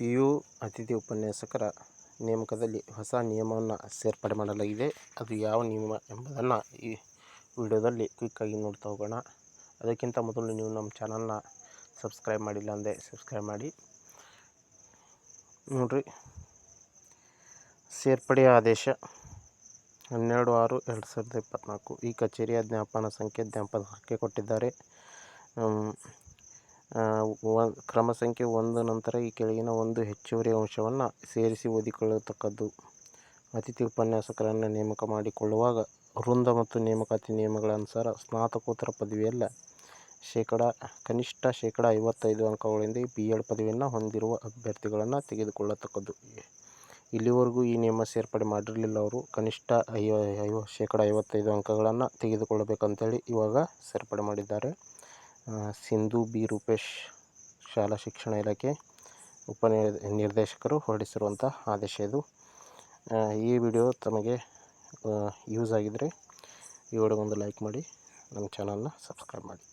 P U ಅತಿಥಿ ಉಪನ್ಯಾಸಕರ ನೇಮಕದಲ್ಲಿ ಹೊಸ ನಿಯಮವನ್ನು ಸೇರ್ಪಡೆ ಮಾಡಲಾಗಿದೆ. ಅದು ಯಾವ ನಿಯಮ ಎಂಬುದನ್ನು ಈ ವಿಡಿಯೋದಲ್ಲಿ ಕ್ವಿಕ್ಕಾಗಿ ನೋಡ್ತಾ ಹೋಗೋಣ. ಅದಕ್ಕಿಂತ ಮೊದಲು ನೀವು ನಮ್ಮ ಚಾನಲ್ನ ಸಬ್ಸ್ಕ್ರೈಬ್ ಮಾಡಿಲ್ಲ ಅಂದರೆ ಸಬ್ಸ್ಕ್ರೈಬ್ ಮಾಡಿ. ನೋಡ್ರಿ. ಸೇರ್ಪಡೆಯ ಆದೇಶ ಹನ್ನೆರಡು ಆರು ಎರಡು ಸಾವಿರದ ಇಪ್ಪತ್ತ್ನಾಲ್ಕು ಈ ಕಚೇರಿಯ ಜ್ಞಾಪನ ಸಂಖ್ಯೆ ಜ್ಞಾಪನಕ್ಕೆ ಕೊಟ್ಟಿದ್ದಾರೆ. ಕ್ರಮ ಸಂಖ್ಯೆ ಒಂದು ನಂತರ ಈ ಕೆಳಗಿನ ಒಂದು ಹೆಚ್ಚುವರಿ ಅಂಶವನ್ನು ಸೇರಿಸಿ ಓದಿಕೊಳ್ಳತಕ್ಕದ್ದು. ಅತಿಥಿ ಉಪನ್ಯಾಸಕರನ್ನು ನೇಮಕ ಮಾಡಿಕೊಳ್ಳುವಾಗ ವೃಂದ ಮತ್ತು ನೇಮಕಾತಿ ನಿಯಮಗಳ ಅನುಸಾರ ಸ್ನಾತಕೋತ್ತರ ಪದವಿಯಲ್ಲ. ಶೇಕಡ, ಕನಿಷ್ಠ ಶೇಕಡ ಐವತ್ತೈದು ಅಂಕಗಳಿಂದ ಬಿ ಎಡ್ ಪದವಿಯನ್ನು ಹೊಂದಿರುವ ಅಭ್ಯರ್ಥಿಗಳನ್ನು ತೆಗೆದುಕೊಳ್ಳತಕ್ಕದ್ದು. ಇಲ್ಲಿವರೆಗೂ ಈ ನಿಯಮ ಸೇರ್ಪಡೆ ಮಾಡಿರಲಿಲ್ಲ ಅವರು. ಕನಿಷ್ಠ ಐವ ಐವ, ಶೇಕಡ ಐವತ್ತೈದು ಅಂಕಗಳನ್ನು ತೆಗೆದುಕೊಳ್ಳಬೇಕಂತೇಳಿ ಇವಾಗ ಸೇರ್ಪಡೆ ಮಾಡಿದ್ದಾರೆ. ಸಿಂಧು ಬಿ. ರೂಪೇಶ್ ಶಾಲಾ ಶಿಕ್ಷಣ ಇಲಾಖೆ ಉಪ ನಿರ್ದೇಶಕರು ಹೊರಡಿಸಿರುವಂಥ ಆದೇಶ ಇದು. ಈ ವಿಡಿಯೋ ತಮಗೆ ಯೂಸ್ ಆಗಿದ್ದರೆ ಈ ವಿಡಿಯೋಗೊಂದು ಲೈಕ್ ಮಾಡಿ, ನಮ್ಮ ಚಾನಲ್ನ ಸಬ್ಸ್ಕ್ರೈಬ್ ಮಾಡಿ.